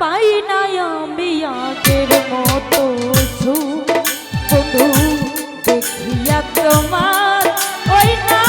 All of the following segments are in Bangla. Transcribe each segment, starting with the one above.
পাই না আমি আগের মতো বন্ধু দেখিয়া তোমার ওই না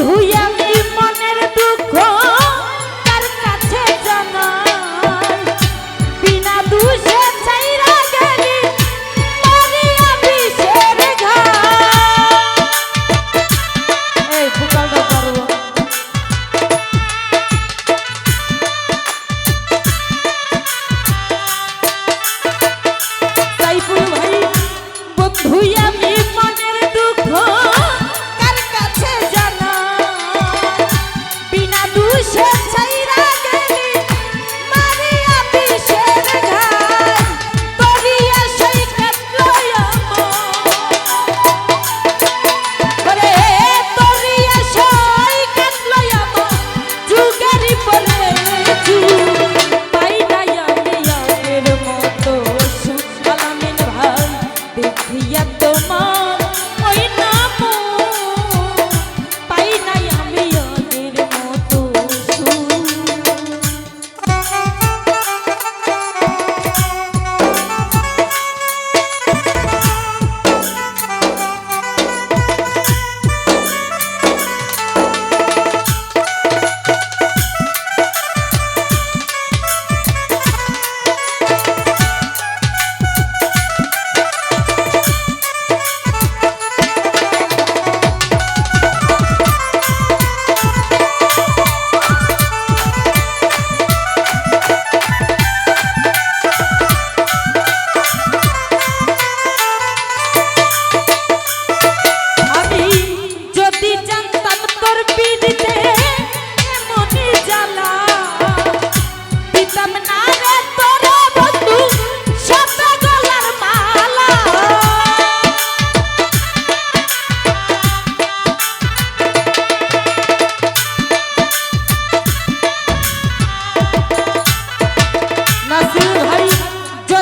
ভুয়া